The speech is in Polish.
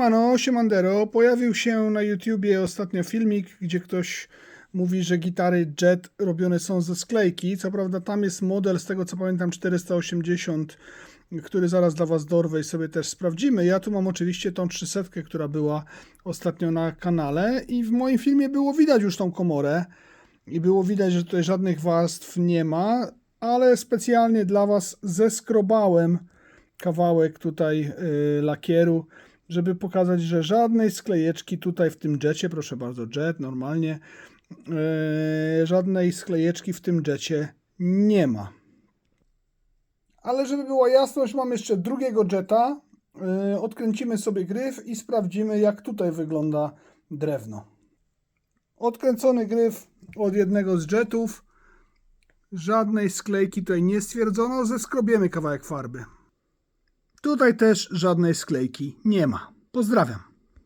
Mano, Siemandero, pojawił się na YouTubie ostatnio filmik, gdzie ktoś mówi, że gitary Jet robione są ze sklejki. Co prawda tam jest model, z tego co pamiętam, 480, który zaraz dla Was dorwę i sobie też sprawdzimy. Ja tu mam oczywiście tą 300, która była ostatnio na kanale i w moim filmie było widać już tą komorę i było widać, że tutaj żadnych warstw nie ma, ale specjalnie dla Was zeskrobałem kawałek tutaj y, lakieru, żeby pokazać, że żadnej sklejeczki tutaj w tym jecie, proszę bardzo, jet normalnie, y, żadnej sklejeczki w tym jecie nie ma. Ale żeby była jasność, mam jeszcze drugiego jetta. Y, odkręcimy sobie gryf i sprawdzimy, jak tutaj wygląda drewno. Odkręcony gryf od jednego z jetów. Żadnej sklejki tutaj nie stwierdzono. Zeskrobiemy kawałek farby. Tutaj też żadnej sklejki nie ma. Pozdrawiam.